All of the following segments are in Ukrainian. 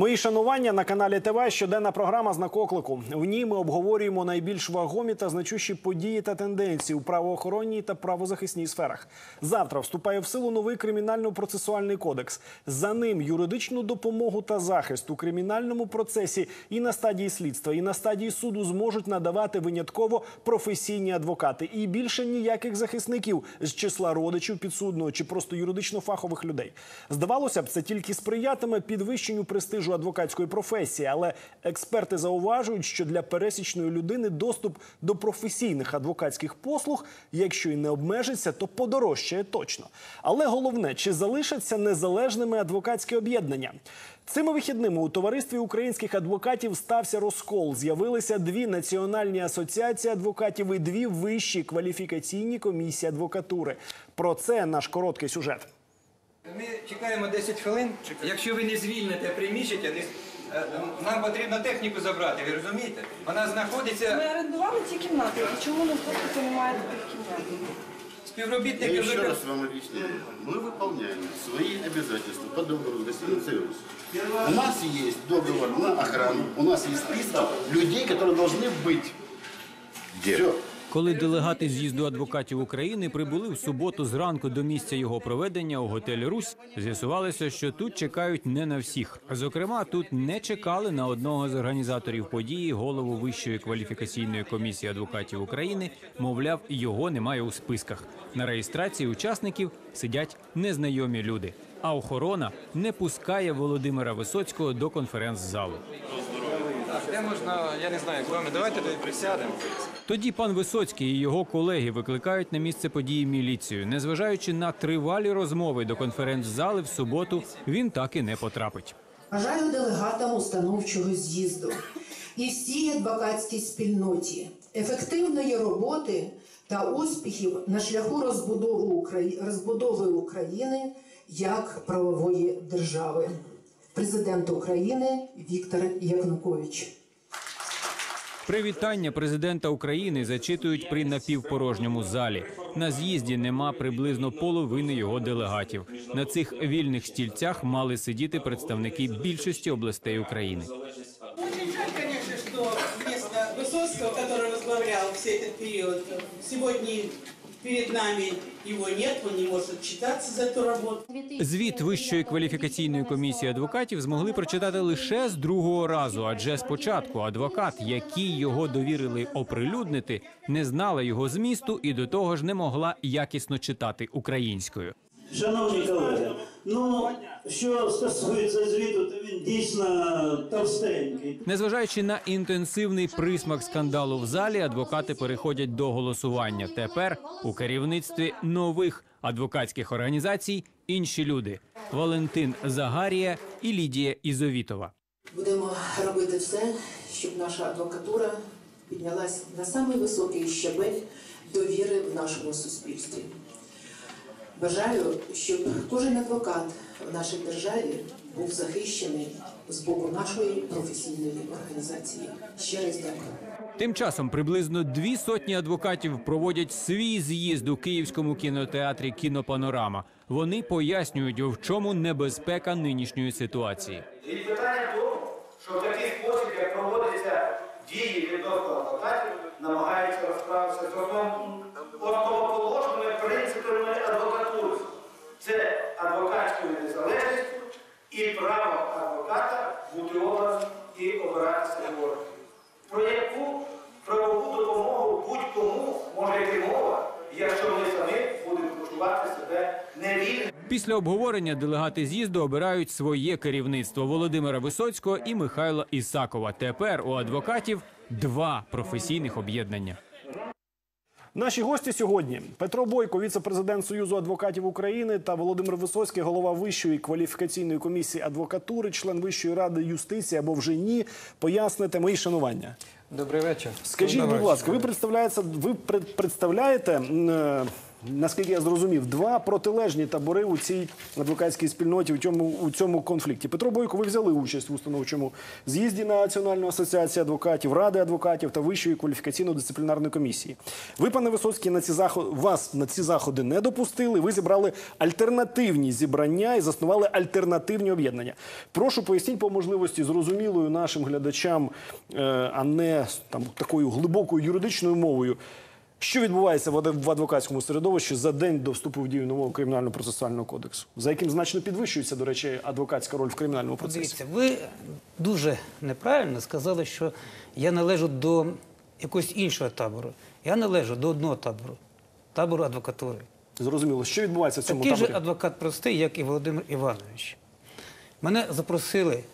Мої шанування на каналі ТВ щоденна програма «Знак оклику». В ній ми обговорюємо найбільш вагомі та значущі події та тенденції у правоохоронній та правозахисній сферах. Завтра вступає в силу новий кримінально-процесуальний кодекс. За ним юридичну допомогу та захист у кримінальному процесі і на стадії слідства, і на стадії суду зможуть надавати винятково професійні адвокати. І більше ніяких захисників з числа родичів підсудного чи просто юридично фахових людей. Здавалося б, це тільки сприятиме підвищенню престижу адвокатської професії, але експерти зауважують, що для пересічної людини доступ до професійних адвокатських послуг, якщо й не обмежиться, то подорожчає точно. Але головне, чи залишаться незалежними адвокатські об'єднання? Цими вихідними у товаристві українських адвокатів стався розкол. З'явилися дві національні асоціації адвокатів і дві вищі кваліфікаційні комісії адвокатури. Про це наш короткий сюжет. Ми чекаємо 10 хвилин. Якщо ви не звільните приміщення, не... е, нам потрібно техніку забрати, ви розумієте? Вона знаходиться Ми орендували ці кімнати. І чому нам просто немає таких кімнат? співробітники. Я еще викон- раз вам объясняю. Мы выполняем свои обязательства по договору с гостиницей «Рус». У нас есть договор на охрану, у нас есть список людей, которые должны быть. Все. Коли делегати з'їзду адвокатів України прибули в суботу зранку до місця його проведення у готелі Русь, з'ясувалося, що тут чекають не на всіх. Зокрема, тут не чекали на одного з організаторів події, голову Вищої кваліфікаційної комісії адвокатів України. Мовляв, його немає у списках. На реєстрації учасників сидять незнайомі люди. А охорона не пускає Володимира Висоцького до конференц-залу. Де можна, я не знаю, з вами давайте тоді присядемо. Тоді пан Висоцький і його колеги викликають на місце події міліцію. Незважаючи на тривалі розмови до конференц-зали в суботу, він так і не потрапить. Бажаю делегатам установчого з'їзду і всій адвокатській спільноті ефективної роботи та успіхів на шляху розбудови Украї- розбудови України як правової держави. Президент України Віктор Янукович. Привітання президента України зачитують при напівпорожньому залі. На з'їзді нема приблизно половини його делегатів. На цих вільних стільцях мали сидіти представники більшості областей України. Очень жаль, конечно, что вместо Высоцкого, который возглавлял весь этот период, сегодня перед нами его нет, он не может читаться за эту работу. Звіт Вищої кваліфікаційної комісії адвокатів змогли прочитати лише з другого разу, адже спочатку адвокат, який його довірили оприлюднити, не знала його змісту і до того ж не могла якісно читати українською. Шановні колеги, ну що стосується звіту, то він дійсно товстенький. Незважаючи на інтенсивний присмак скандалу в залі, адвокати переходять до голосування. Тепер у керівництві нових адвокатських організацій інші люди: Валентин Загарія і Лідія Ізовітова. Будемо робити все, щоб наша адвокатура піднялась на самий високий щабель довіри в нашому суспільстві. Бажаю, щоб кожен адвокат в нашій державі був захищений з боку нашої професійної організації. Ще раз дякую. Тим часом приблизно дві сотні адвокатів проводять свій з'їзд у київському кінотеатрі Кінопанорама. Вони пояснюють, в чому небезпека нинішньої ситуації. І питання в тому, що в такий спосіб, як проводяться дії відносно адвокатів, намагаються розправитися з основним основоположними принципами адвокатури. Це адвокатською незалежністю і право адвоката бути обраним і обиратися в. Про яку правову допомогу будь-кому може йти мова, якщо ми самі будемо почувати себе невільними. Після обговорення делегати з'їзду обирають своє керівництво Володимира Висоцького і Михайла Ісакова. Тепер у адвокатів два професійних об'єднання. Наші гості сьогодні Петро Бойко, віце-президент Союзу адвокатів України, та Володимир Висоцький, голова Вищої кваліфікаційної комісії адвокатури, член Вищої ради юстиції або вже ні. Поясните мої шанування. Добрий вечір. Скажіть, будь ласка, ви представляєте, ви представляєте наскільки я зрозумів, два протилежні табори у цій адвокатській спільноті у цьому, у цьому конфлікті. Петро Бойко, ви взяли участь в установчому з'їзді Національної асоціації адвокатів, ради адвокатів та Вищої кваліфікаційно-дисциплінарної комісії. Ви, пане Висоцький, на ці заходи вас на ці заходи не допустили. Ви зібрали альтернативні зібрання і заснували альтернативні об'єднання. Прошу поясніть по можливості зрозумілою нашим глядачам, е, а не там такою глибокою юридичною мовою. Що відбувається в адвокатському середовищі за день до вступу в дію нового кримінального процесуального кодексу, за яким значно підвищується, до речі, адвокатська роль в кримінальному процесі? Дивіться, ви дуже неправильно сказали, що я належу до якогось іншого табору. Я належу до одного табору табору адвокатури. Зрозуміло, що відбувається в цьому Такий же таборі? адвокат простий, як і Володимир Іванович. Мене запросили,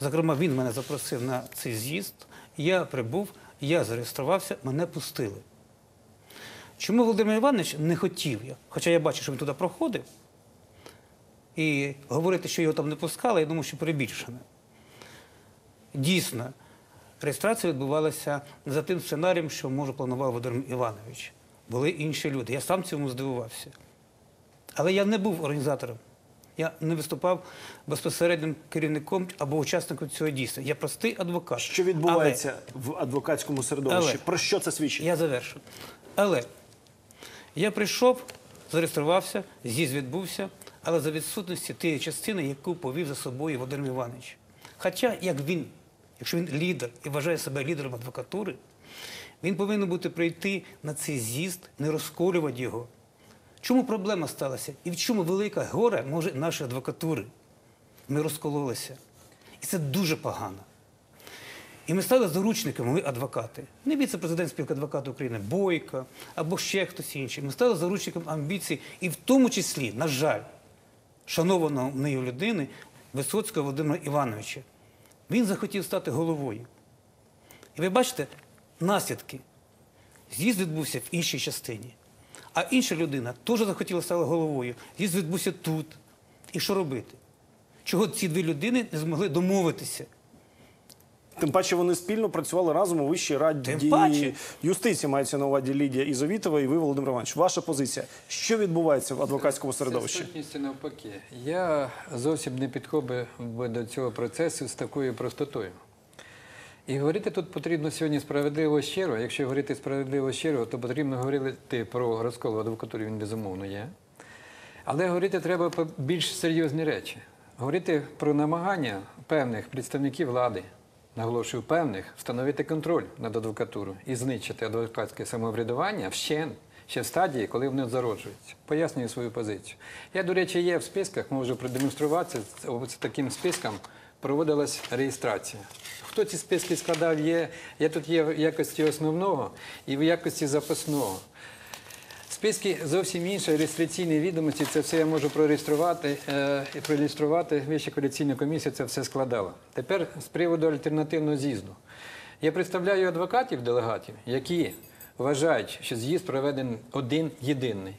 зокрема, він мене запросив на цей з'їзд. Я прибув, я зареєструвався, мене пустили. Чому Володимир Іванович не хотів я? Хоча я бачу, що він туди проходив. І говорити, що його там не пускали, я думаю, що перебільшено. Дійсно, реєстрація відбувалася за тим сценарієм, що може планував Володимир Іванович. Були інші люди. Я сам цьому здивувався. Але я не був організатором. Я не виступав безпосереднім керівником або учасником цього дійства. Я простий адвокат. Що відбувається в адвокатському середовищі? Але- Про що це свідчить? Я завершу. Але я прийшов, зареєструвався, з'їзд відбувся, але за відсутності тієї частини, яку повів за собою Володимир Іванович. Хоча, як він, якщо він лідер і вважає себе лідером адвокатури, він повинен бути прийти на цей з'їзд, не розколювати його. Чому проблема сталася? І в чому велика горе може нашої адвокатури? Ми розкололися. І це дуже погано. І ми стали заручниками, ми адвокати. Не віце-президент спілки адвокатів України, Бойко або ще хтось інший. Ми стали заручниками амбіцій, і в тому числі, на жаль, шанованого нею людини Висоцького Володимира Івановича. Він захотів стати головою. І ви бачите наслідки. З'їзд відбувся в іншій частині. А інша людина теж захотіла стати головою. З'їзд відбувся тут. І що робити? Чого ці дві людини не змогли домовитися? Тим паче вони спільно працювали разом у Вищій раді Тим паче. юстиції, мається на увазі Лідія Ізовітова і ви, Володимир Іванович. Ваша позиція. Що відбувається в адвокатському середовищі? Це сутністю навпаки. Я зовсім не підходив би до цього процесу з такою простотою. І говорити тут потрібно сьогодні справедливо щиро. Якщо говорити справедливо щиро, то потрібно говорити про розкол в адвокатурі, він безумовно є. Але говорити треба про більш серйозні речі. Говорити про намагання певних представників влади, наголошую, певних, встановити контроль над адвокатурою і знищити адвокатське самоврядування вщент, ще в стадії, коли вони зароджуються. Пояснюю свою позицію. Я, до речі, є в списках, можу продемонструвати. З таким списком проводилась реєстрація. Хто ці списки складав, є. Я тут є в якості основного і в якості запасного. Списки зовсім інші, реєстраційні відомості, це все я можу прореєструвати е, і проілюструвати. Вища коаліційна комісія це все складала. Тепер з приводу альтернативного з'їзду. Я представляю адвокатів, делегатів, які вважають, що з'їзд проведений один єдиний.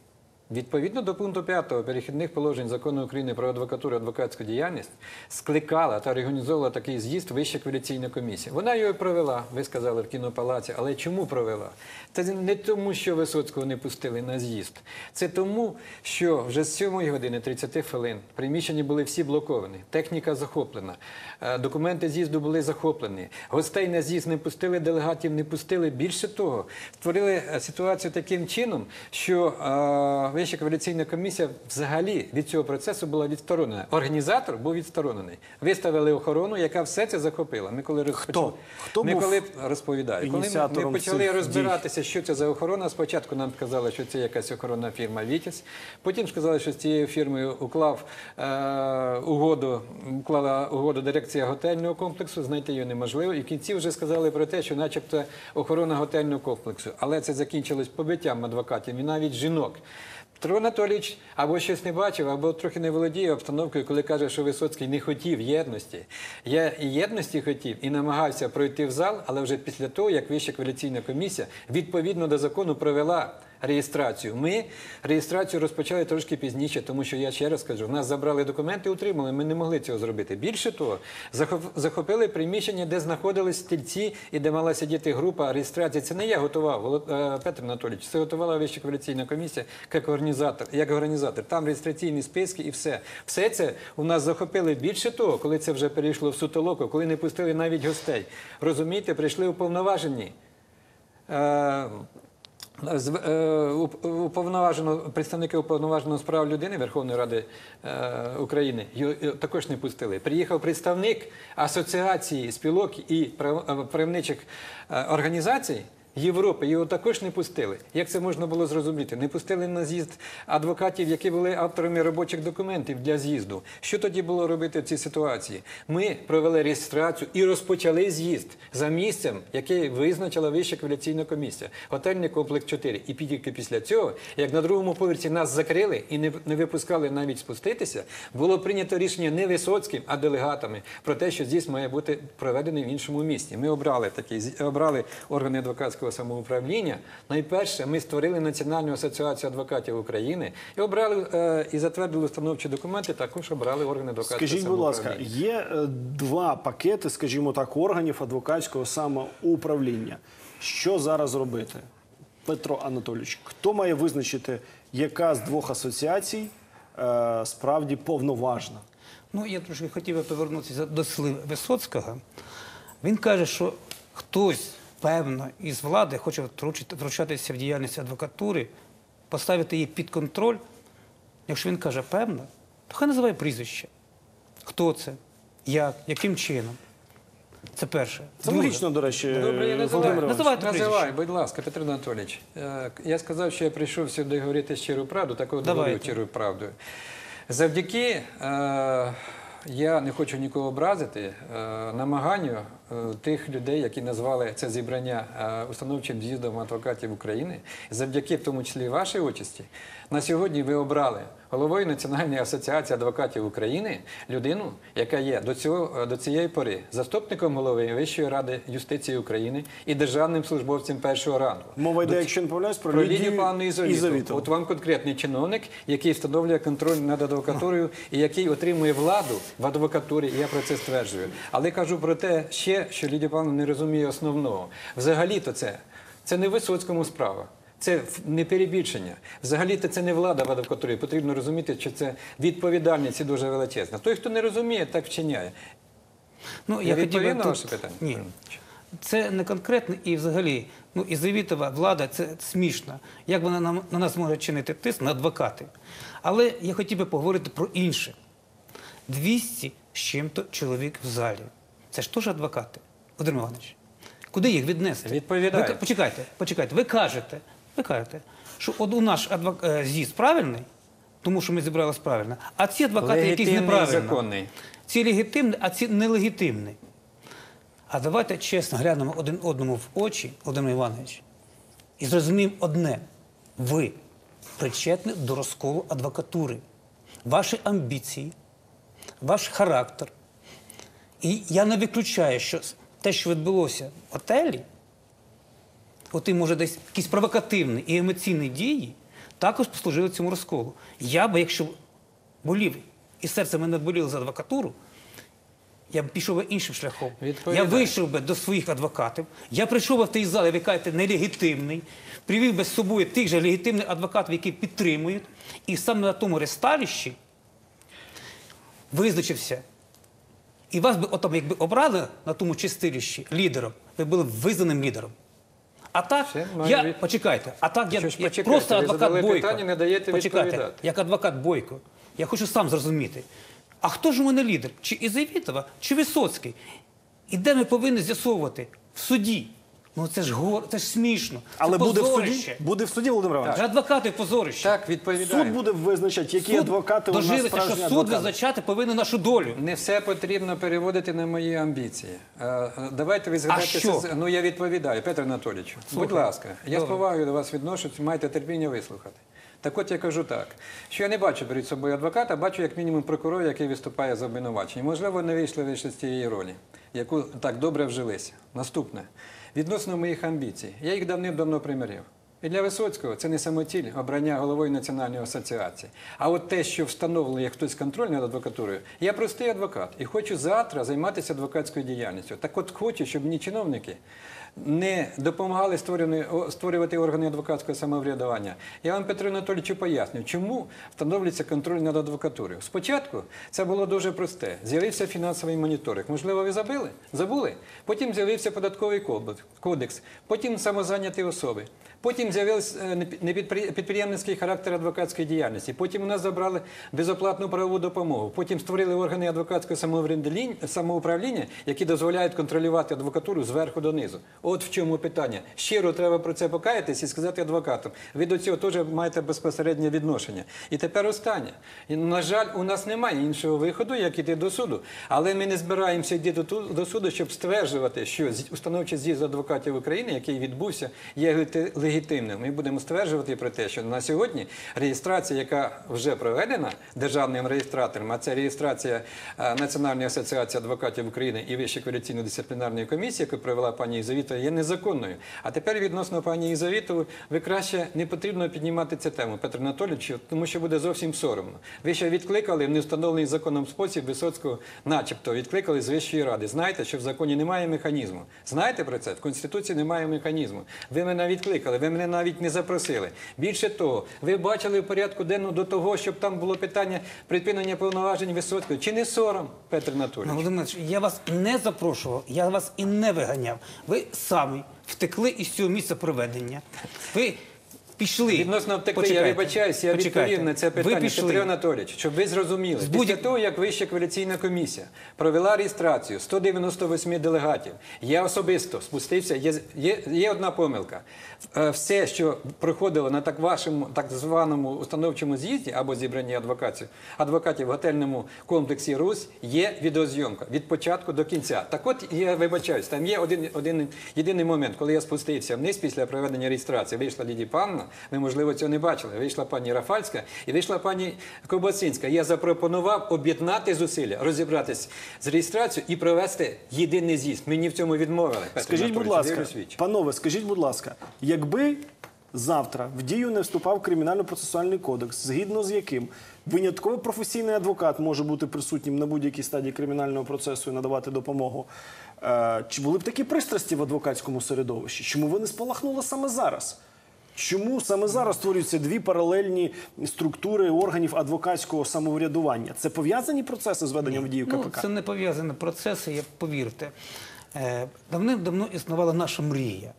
Відповідно до пункту 5 перехідних положень закону України про адвокатуру і адвокатську діяльність скликала та організовувала такий з'їзд Вища кваліційна комісія. Вона його провела, ви сказали, в кінопалаці. Але чому провела? Це не тому, що Висоцького не пустили на з'їзд. Це тому, що вже з 7 години 30 хвилин приміщення були всі блоковані, техніка захоплена, е, документи з'їзду були захоплені, гостей на з'їзд не пустили, делегатів не пустили. Більше того, створили е, ситуацію таким чином, що е, Вища кваліційна комісія взагалі від цього процесу була відсторонена. Організатор був відсторонений. Виставили охорону, яка все це захопила. Ми коли розпочали, Хто ми коли розповідаю, коли ми, ми почали розбиратися, що це за охорона. Спочатку нам сказали, що це якась охоронна фірма Вітіс. Потім сказали, що з цією фірмою уклав е, угоду, уклала угоду дирекція готельного комплексу. Знайти її неможливо. І в кінці вже сказали про те, що, начебто, охорона готельного комплексу. Але це закінчилось побиттям адвокатів і навіть жінок. Петро Анатолійович або щось не бачив, або трохи не володіє обстановкою, коли каже, що Висоцький не хотів єдності. Я і єдності хотів і намагався пройти в зал, але вже після того, як Вища кваліційна комісія відповідно до закону провела реєстрацію. Ми реєстрацію розпочали трошки пізніше, тому що я ще раз кажу, в нас забрали документи, утримали. Ми не могли цього зробити. Більше того, захопили приміщення, де знаходились стільці і де мала сидіти група реєстрації. Це не я готував, е, Петр Анатолійович. Це готувала Вища кваліфікаційна комісія як організатор. Як організатор. Там реєстраційні списки і все. Все це у нас захопили більше того, коли це вже перейшло в сутолоку, коли не пустили навіть гостей. Розумієте, прийшли уповноважені. Е, з- е, уп- уповноважено представники уповноваженого справ людини Верховної Ради е, України також не пустили. Приїхав представник асоціації спілок і е, правничих організацій. Європи його також не пустили. Як це можна було зрозуміти? Не пустили на з'їзд адвокатів, які були авторами робочих документів для з'їзду. Що тоді було робити в цій ситуації? Ми провели реєстрацію і розпочали з'їзд за місцем, яке визначила Вища кваліфікаційна комісія. Готельний комплекс 4. І тільки після цього, як на другому поверсі нас закрили і не, випускали навіть спуститися, було прийнято рішення не Висоцьким, а делегатами про те, що з'їзд має бути проведений в іншому місті. Ми обрали з'їзд- обрали органи адвокатського самоуправління. Найперше, ми створили Національну асоціацію адвокатів України і обрали е, і затвердили установчі документи. Також обрали органи адвокатського Скажіть, будь ласка, є е, два пакети, скажімо так, органів адвокатського самоуправління. Що зараз робити? Петро Анатолійович, хто має визначити, яка з двох асоціацій е, справді повноважна? Ну, я трошки хотів би повернутися до слів Висоцького. Він каже, що хтось, певно, із влади хоче втручатися в діяльність адвокатури, поставити її під контроль. Якщо він каже певно, то хай називає прізвище. Хто це? Як? Яким чином? Це перше. Це логічно, до речі, Добре, я називаю. Іванович. Називай, будь ласка, Петро Анатолійович. Е, Я сказав, що я прийшов сюди говорити щиру правду, так от говорю щиру правду. Завдяки, е, я не хочу нікого образити, е, намаганню тих людей, які назвали це зібрання е, установчим з'їздом адвокатів України, завдяки в тому числі вашій участі, на сьогодні ви обрали головою Національної асоціації адвокатів України людину, яка є до, цього, до цієї пори заступником голови Вищої ради юстиції України і державним службовцем першого рангу. Мова йде, До якщо не помиляюсь, про, про Лідію Павловну Ізовіту. От вам конкретний чиновник, який встановлює контроль над адвокатурою і який отримує владу в адвокатурі. і Я про це стверджую. Але кажу про те ще, що Лідія Павловна не розуміє основного. Взагалі-то це, це не Висоцькому справа. Це не перебільшення. Взагалі-то це не влада в адвокатурі. Потрібно розуміти, що це відповідальність і дуже величезна. Той, хто не розуміє, так вчиняє. Ну, Я хотів би на тут- ваше питання? Ні. Це не конкретно і взагалі, ну, Ізовітова влада це смішно. Як вона нам, на нас може чинити тиск на адвокатів. Але я хотів би поговорити про інше. 200 з чим-то чоловік в залі. Це ж теж адвокати, Володимир Іванович. Куди їх віднести? Відповідаю. Ви, почекайте, почекайте. Ви кажете, ви кажете, що от у наш адвок... е, з'їзд правильний, тому що ми зібралися правильно, а ці адвокати якісь Легітимний і неправильно. законний. Ці легітимні, а ці нелегітимні. А давайте чесно глянемо один одному в очі, Володимир Іванович, і зрозуміємо одне: ви причетні до розколу адвокатури, ваші амбіції, ваш характер. І я не виключаю, що те, що відбулося в отелі, от і може десь якісь провокативні і емоційні дії, також послужили цьому розколу. Я би, якщо болів і серце мене боліло за адвокатуру, я б пішов би іншим шляхом. Я вийшов би до своїх адвокатів, я прийшов би в той зал, ви кажете, нелегітимний, привів би з собою тих же легітимних адвокатів, які підтримують, і саме на тому ресталіщі визначився. І вас би отам, якби обрали на тому чистилищі лідером, ви були б визнаним лідером. А так, Все, я, від- почекайте, а так я, Що ж я почекайте, просто ви адвокат задали Бойко. питання, не даєте почекайте, відповідати. як адвокат Бойко, я хочу сам зрозуміти, а хто ж у мене лідер? Чи Ізавітова, чи Висоцький? І де ми повинні з'ясовувати? В суді. Ну це ж гор, це ж смішно. Це Але буде в суді? позорище. Буде в суді, Володимир Іванович? Для адвокатів позорище. Так, відповідаю. Суд буде визначати, які Суд адвокати у нас дожилися, справжні що суд адвокати. визначати повинен нашу долю. Не все потрібно переводити на мої амбіції. Е, е, Давайте ви згадаєте. що? це- Ну я відповідаю, Петро Анатолійович. Будь ласка, я з Добре. повагою до вас відношусь, майте терпіння вислухати. Так от я кажу так, що я не бачу перед собою адвоката, бачу як мінімум прокурора, який виступає за обвинувачення. Можливо, не вийшли лише з цієї ролі, яку так добре вжилися. Наступне. Відносно моїх амбіцій. Я їх давним-давно примирив. І для Висоцького це не самоціль обрання головою Національної асоціації. А от те, що встановлює як хтось контроль над адвокатурою, я простий адвокат і хочу завтра займатися адвокатською діяльністю. Так от хочу, щоб мені чиновники не допомагали створювати, органи адвокатського самоврядування. Я вам, Петро Анатолійовичу, поясню, чому встановлюється контроль над адвокатурою. Спочатку це було дуже просте. З'явився фінансовий моніторинг. Можливо, ви забили? Забули? Потім з'явився податковий кодекс, потім самозайняті особи. Потім з'явився е, підприємницький характер адвокатської діяльності. Потім у нас забрали безоплатну правову допомогу. Потім створили органи адвокатського самоуправління, які дозволяють контролювати адвокатуру зверху донизу. От в чому питання. Щиро треба про це покаятись і сказати адвокатам. Ви до цього теж маєте безпосереднє відношення. І тепер останнє. На жаль, у нас немає іншого виходу, як іти до суду. Але ми не збираємося йти до, суду, щоб стверджувати, що установчий з'їзд адвокатів України, який відбувся, є лети- легітимним. Ми будемо стверджувати про те, що на сьогодні реєстрація, яка вже проведена державним реєстратором, а це реєстрація е, Національної асоціації адвокатів України і Вищої кваліфікаційно-дисциплінарної комісії, яку провела пані Ізавіта, є незаконною. А тепер відносно пані Ізавітової, ви краще не потрібно піднімати цю тему, Петро Анатолійович, тому що буде зовсім соромно. Ви ще відкликали в невстановлений законом спосіб Висоцького, начебто, відкликали з Вищої ради. Знаєте, що в законі немає механізму. Знаєте про це? В Конституції немає механізму. Ви мене відкликали, ви мене навіть не запросили. Більше того, ви бачили в порядку денному до того, щоб там було питання припинення повноважень Висоцького. Чи не сором, Петр Анатолійович? Володимир Ілліч, я вас не запрошував, я вас і не виганяв. Ви самі втекли із цього місця проведення. Ви пішли. Відносно втекли, Почекайте, я вибачаюсь, я відповів на це Ви питання, пішли. Петро Анатолійович, щоб ви зрозуміли. З Після того, як Вища кваліфікаційна комісія провела реєстрацію 198 делегатів, я особисто спустився, є, є, є одна помилка. Е, Все, що проходило на так вашому, так званому установчому з'їзді або зібранні адвокатів, адвокатів в готельному комплексі Русь, є відеозйомка від початку до кінця. Так от, я вибачаюсь, там є один, один єдиний момент, коли я спустився вниз після проведення реєстрації, вийшла Лідія Панна, ви, можливо, цього не бачили, вийшла пані Рафальська і вийшла пані Кобацинська. Я запропонував об'єднати зусилля, розібратись з реєстрацією і провести єдиний з'їзд. Мені в цьому відмовили. Петро Скажіть, будь ласка, панове, скажіть, будь ласка, якби завтра в дію не вступав кримінально-процесуальний кодекс, згідно з яким винятково професійний адвокат може бути присутнім на будь-якій стадії кримінального процесу і надавати допомогу. е, Чи були б такі пристрасті в адвокатському середовищі? Чому ви не спалахнули саме зараз? Чому саме зараз створюються дві паралельні структури органів адвокатського самоврядування? Це пов'язані процеси з введенням в дію Ну, це не пов'язані процеси, як повірте. Е, Давним-давно існувала наша мрія.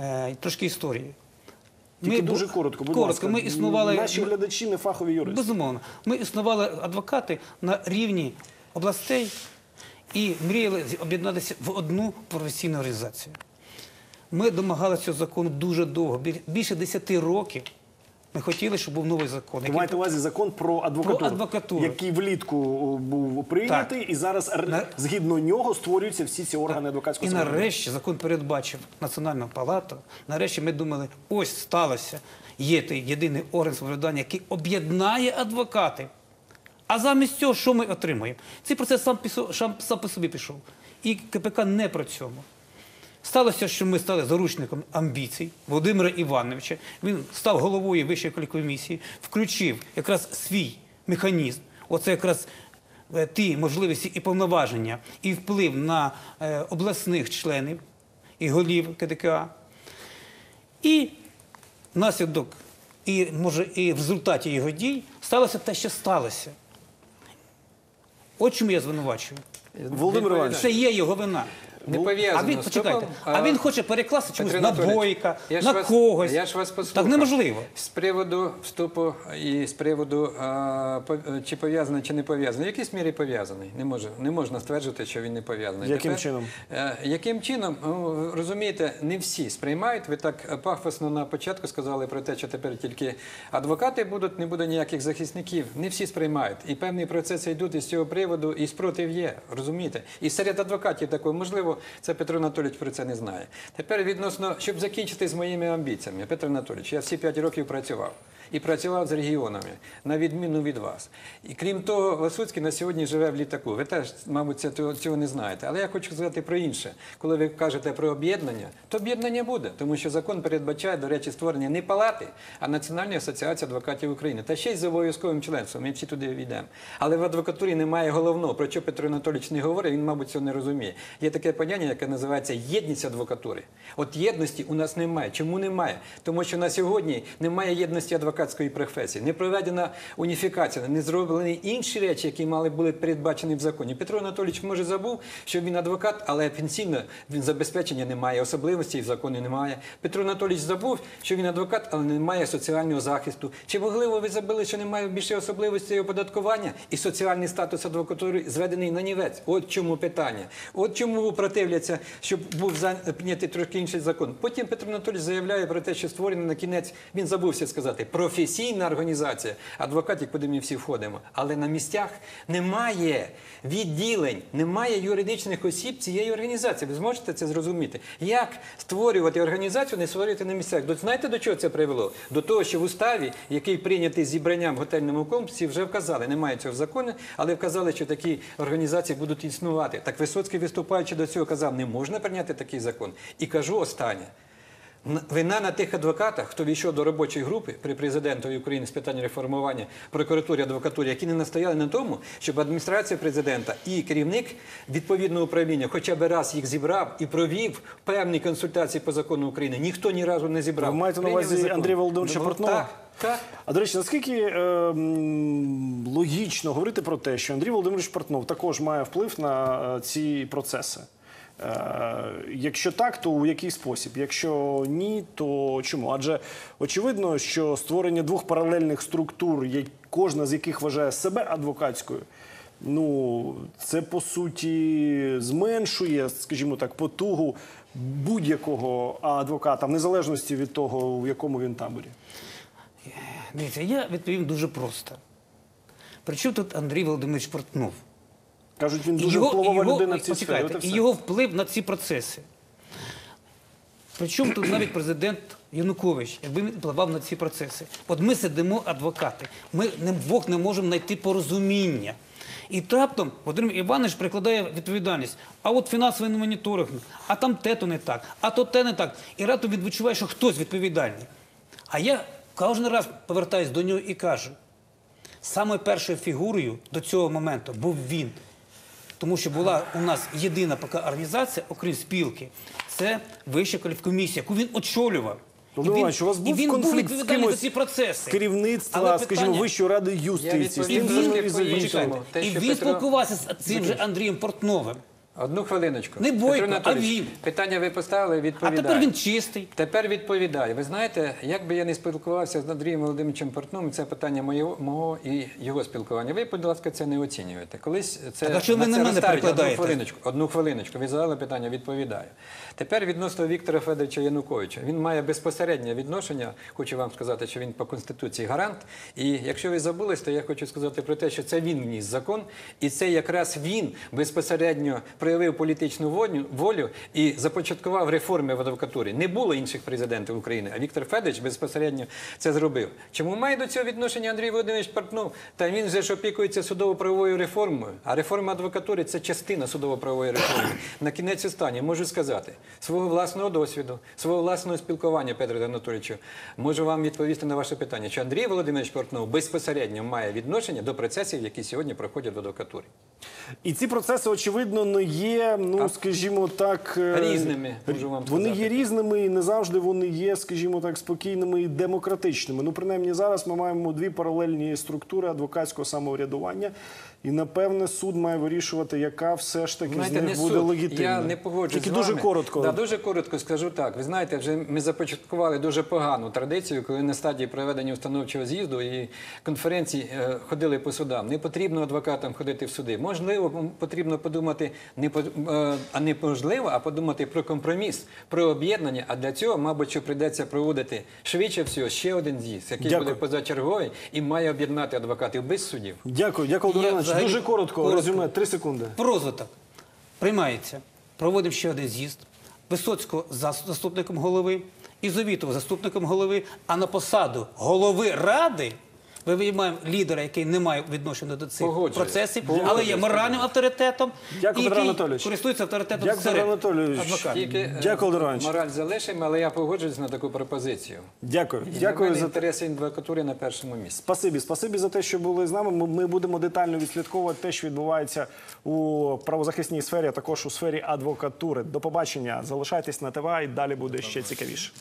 Е, Трошки історії. Тільки бу- дуже коротко, будь коротко. ласка. Ми існували Наші глядачі не фахові юристи. Безумовно. Ми існували адвокати на рівні областей і мріяли об'єднатися в одну професійну організацію. Ми домагалися цього закону дуже довго, більше 10 років. Ми хотіли, щоб був новий закон. Ви маєте увазі закон про адвокатуру, Про адвокатуру. який влітку був прийнятий, і зараз На- згідно нього створюються всі ці органи адвокатського І самоврядування. нарешті закон передбачив Національну палату. Нарешті ми думали, ось сталося. Є той єдиний орган самоврядування, який об'єднає адвокатів. А замість цього, що ми отримуємо? Цей процес сам, пісо- сам, сам по собі пішов. І КПК не про цьому. Сталося, що ми стали заручником амбіцій Володимира Івановича. Він став головою Вищої комісії, включив якраз свій механізм. Оце якраз е, ті можливості і повноваження, і вплив на е, обласних членів і голів КДКА. І внаслідок, і може і в результаті його дій сталося те, що сталося. От чому я звинувачую. Володимир Іванович, Це є його вина. Не пов'язано а він, почекайте, а, він хоче перекласти чомусь на бойка, я на вас- когось. Я ж вас послухав. Так неможливо. З приводу вступу і з приводу, а, чи пов'язаний, чи не пов'язаний. В якійсь мірі пов'язаний. Не, може, не можна стверджувати, що він не пов'язаний. Яким чином? е, яким чином? Ну, розумієте, не всі сприймають. Ви так пафосно на початку сказали про те, що тепер тільки адвокати будуть, не буде ніяких захисників. Не всі сприймають. І певні процеси йдуть із цього приводу, і спротив є. Розумієте? І серед адвокатів такого, можливо, це Петро Анатолійович про це не знає. Тепер відносно, щоб закінчити з моїми амбіціями, Петро Анатолійович, я всі п'ять років працював. І працював з регіонами, на відміну від вас. І крім того, Висоцький на сьогодні живе в літаку. Ви теж, мабуть, цього, не знаєте. Але я хочу сказати про інше. Коли ви кажете про об'єднання, то об'єднання буде, тому що закон передбачає, до речі, створення не палати, а Національної асоціації адвокатів України. Та ще й з обов'язковим членством. Ми всі туди війдемо. Але в адвокатурі немає головного. Про що Петро Анатолійович не говорить, він, мабуть, цього не розуміє. Є таке поняття, яке називається єдність адвокатури. От єдності у нас немає. Чому немає? Тому що на сьогодні немає єдності адвокатської професії, не проведена уніфікація, не зроблені інші речі, які мали були передбачені в законі. Петро Анатолійович може забув, що він адвокат, але пенсійне він забезпечення немає, особливостей в законі немає. Петро Анатолійович забув, що він адвокат, але немає соціального захисту. Чи можливо ви забули, що немає більше особливостей оподаткування і соціальний статус адвокатури зведений на нівець? От чому питання. От чому противляться, щоб був прийнятий трошки інший закон. Потім Петро Анатолійович заявляє про те, що створений на кінець, він забувся сказати, професійна організація адвокатів, куди ми всі входимо. Але на місцях немає відділень, немає юридичних осіб цієї організації. Ви зможете це зрозуміти? Як створювати організацію, не створювати на місцях? До- Знаєте, до чого це привело? До того, що в уставі, який прийнятий зібранням в готельному комплексі, вже вказали, немає цього в законі, але вказали, що такі організації будуть існувати. Так Висоцький, виступаючи до цього, казав, не можна прийняти такий закон. І кажу останнє. Вина на тих адвокатах, хто війшов до робочої групи при президентові України з питань реформування прокуратури адвокатури, які не настояли на тому, щоб адміністрація президента і керівник відповідного управління хоча б раз їх зібрав і провів певні консультації по закону України. Ніхто ні разу не зібрав. Ви маєте на увазі. Андрія Володимировича Ну, Портнова? Так, так. А до речі, наскільки е, логічно говорити про те, що Андрій Володимирович Портнов також має вплив на е, ці процеси? Е, якщо так, то у який спосіб? Якщо ні, то чому? Адже очевидно, що створення двох паралельних структур, кожна з яких вважає себе адвокатською, ну це по суті зменшує, скажімо так, потугу будь-якого адвоката, в незалежності від того, в якому він таборі. Дивіться, я відповім дуже просто. Причому тут Андрій Володимирович Портнов? Кажуть, він дуже впливова людина в цій сфері. От і і все. його вплив на ці процеси. Причому тут навіть президент Янукович, якби він впливав на ці процеси. От ми сидимо адвокати, ми не вдвох не можемо знайти порозуміння. І раптом Володимир Іванович прикладає відповідальність. А от фінансовий моніторинг, а там те то не так, а то те не так. І раптом він відчуває, що хтось відповідальний. А я кожен раз повертаюсь до нього і кажу: саме першою фігурою до цього моменту був він. Тому що була у нас єдина поки організація, окрім спілки, це Вища кваліфкомісія, яку він очолював. Тобто, І він- що у вас і був він конфлікт з відповідальний за кимось ці процеси. з керівництва, Але скажімо, питання- Вищої ради юстиції, з відповім тим трошки і він, по-іншому. іншим. Чекайте, Те, і він спілкувався з цим же Андрієм Портновим. Одну хвилиночку. Не Бойко, Петро а він. Питання ви поставили, А тепер він чистий. Тепер відповідаю. Ви знаєте, як би я не спілкувався з Андрієм Володимировичем Портновим, це питання моєго, мого і його спілкування. Ви, будь ласка, це не оцінюєте. Колись це Так а чого ви на на це мене розставить. Одну хвилиночку. Одну хвилиночку. Ви задали питання, відповідаю. Тепер відносно Віктора Федоровича Януковича. Він має безпосереднє відношення. Хочу вам сказати, що він по конституції гарант. І якщо ви забулись, то я хочу сказати про те, що це він вніс закон, і це якраз він безпосередньо проявив політичну волю, і започаткував реформи в адвокатурі. Не було інших президентів України, а Віктор Федорович безпосередньо це зробив. Чому має до цього відношення Андрій Володимирович Портнов? Та він же ж опікується судово-правовою реформою. А реформа адвокатури це частина судово-правової реформи. На кінець останнє можу сказати свого власного досвіду, свого власного спілкування, Петро Анатолійовичу, можу вам відповісти на ваше питання, що Андрій Володимирович Портнов безпосередньо має відношення до процесів, які сьогодні проходять в адвокатурі. І ці процеси, очевидно, не є, ну скажімо так, е, Різними, можу вам Вони сказати. є різними і не завжди вони є, скажімо так, спокійними і демократичними. Ну, принаймні, зараз ми маємо дві паралельні структури адвокатського самоврядування. І напевне суд має вирішувати, яка все ж таки Знаєте, з них не буде суд. легітимна. Я не погоджуюсь Тільки з дуже коротко. Да, дуже коротко скажу так. Ви знаєте, вже ми започаткували дуже погану традицію, коли на стадії проведення установчого з'їзду і конференцій е, ходили по судам. Не потрібно адвокатам ходити в суди. Можливо, потрібно подумати не по е, а не можливо, а подумати про компроміс, про об'єднання. А для цього, мабуть, що прийдеться проводити швидше всього ще один з'їзд, який Дякую. буде позачерговий і має об'єднати адвокатів без судів. Дякую, дякую, Іванович. Взагалі Дуже коротко, коротко. резюме, три секунди. Розвиток приймається. Проводимо ще один з'їзд. Висоцького за заступником голови і завітував заступником голови, а на посаду голови ради. Ми виймаємо лідера, який не має відношення до цих Погоджуюсь. процесів, Погоджуюсь. але є моральним авторитетом, Дякую, і Петро який Анатолійович. користується авторитетом Дякую, серед Анатолійович. адвокатів. Тільки е, Дякую, Володимир Іванович. мораль залишимо, але я погоджуюсь на таку пропозицію. Дякую. І Дякую за мене інтереси адвокатури на першому місці. Спасибі, спасибі за те, що були з нами. Ми, ми будемо детально відслідковувати те, що відбувається у правозахисній сфері, а також у сфері адвокатури. До побачення. Залишайтесь на ТВ і далі буде ще цікавіше.